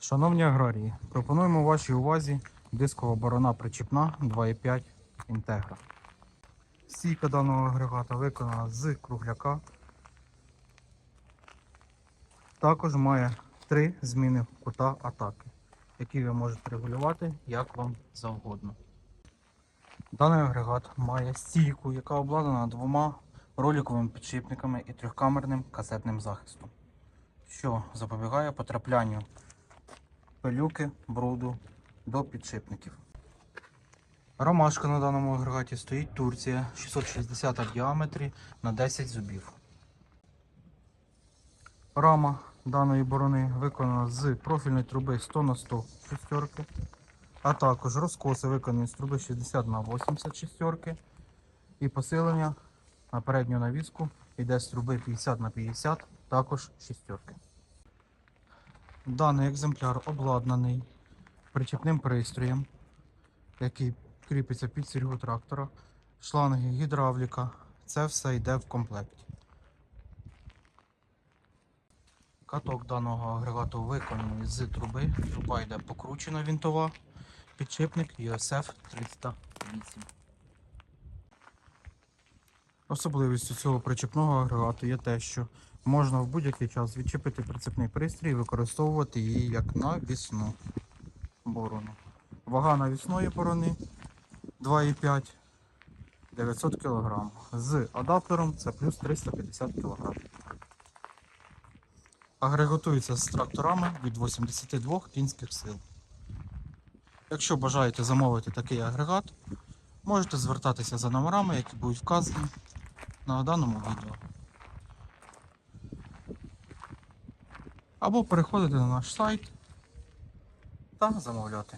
Шановні аграрії, пропонуємо вашій увазі дискова борона причіпна 2,5 Інтегра. Стійка даного агрегата виконана з кругляка. Також має три зміни кута атаки, які ви можете регулювати як вам завгодно. Даний агрегат має стійку, яка обладнана двома роликовими підшипниками і трьохкамерним касетним захистом, що запобігає потраплянню пилюки, бруду до підшипників. Ромашка на даному агрегаті стоїть Турція 660 в діаметрі на 10 зубів. Рама даної борони виконана з профільної труби 100 на 100 шестерки, а також розкоси виконані з труби 60 на 80 шестерки і посилення на передню навіску йде з труби 50 на 50 також шестерки. Даний екземпляр обладнаний причепним пристроєм, який кріпиться під сільгу трактора, шланги, гідравліка. Це все йде в комплекті. Каток даного агрегату виконаний з труби. Труба йде покручена вінтова. Підшипник USF 308. Особливістю цього причепного агрегату є те, що можна в будь-який час відчепити прицепний пристрій і використовувати її як навісну борону. Вага навісної борони 2,5 900 кг. З адаптером це плюс 350 кг. Агрегатується з тракторами від 82 кінських сил. Якщо бажаєте замовити такий агрегат, можете звертатися за номерами, які будуть вказані на даному відео. Або переходити на наш сайт та замовляти.